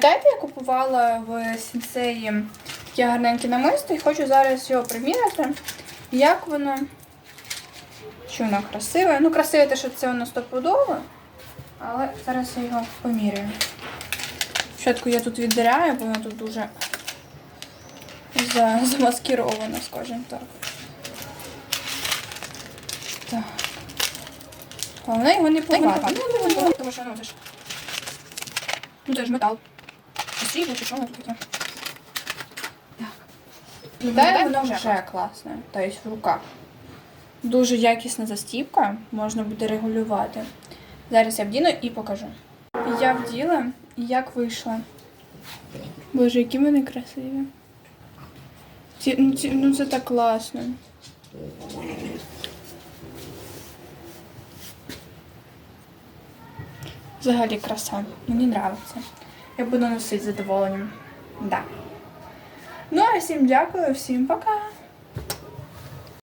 Пам'ятаєте, я купувала в сінсеї таке гарненьке намисто і хочу зараз його приміряти. Як воно? Чи воно красиве? Ну, красиве те, що це воно стопудово, але зараз я його поміряю. Спочатку я тут віддираю, бо воно тут дуже за- замаскировано, скажімо так. Так. Головне його не порвати. Ну, тому що ну, це ж. Ну, це ж метал. Срібло чи що воно таке? Так. Виглядає воно вже класне, тобто в руках. Дуже якісна застіпка, можна буде регулювати. Зараз я вдіну і покажу. Я вділа, і як вийшла. Боже, які вони красиві. Ці, ну, ці, ну це так класно. Взагалі краса. Мені подобається. Я буду носити з задоволенням. Да. Ну а всім дякую, всім пока!